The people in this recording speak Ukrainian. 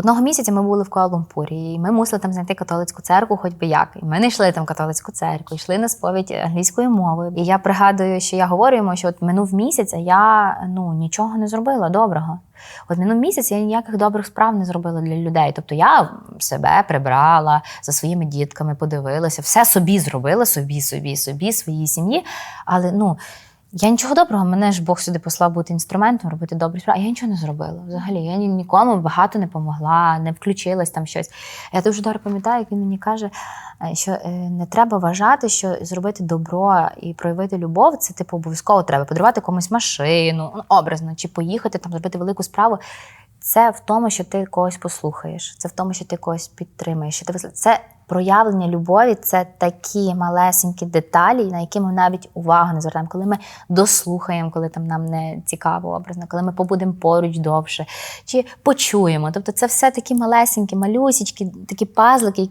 Одного місяця ми були в Куала-Лумпурі, і ми мусили там знайти католицьку церкву, хоч би як. І ми знайшли там католицьку церкву, йшли на сповідь англійською мовою. І я пригадую, що я говорю йому, що от минув місяць, а я ну нічого не зробила доброго. От минув місяць я ніяких добрих справ не зробила для людей. Тобто я себе прибрала за своїми дітками, подивилася, все собі зробила, собі, собі, собі, своїй сім'ї. Але ну. Я нічого доброго, мене ж Бог сюди послав бути інструментом, робити добрі справи. А я нічого не зробила. Взагалі, я нікому багато не помогла, не включилась там щось. Я дуже добре пам'ятаю, як він мені каже, е, що е, не треба вважати, що зробити добро і проявити любов це типу обов'язково треба подарувати комусь машину, ну, образно, чи поїхати там зробити велику справу. Це в тому, що ти когось послухаєш, це в тому, що ти когось підтримаєш. Що ти це проявлення любові, це такі малесенькі деталі, на які ми навіть увагу не звертаємо. Коли ми дослухаємо, коли там нам не цікаво образно, коли ми побудемо поруч довше, чи почуємо. Тобто, це все такі малесенькі, малюсічки, такі пазлики,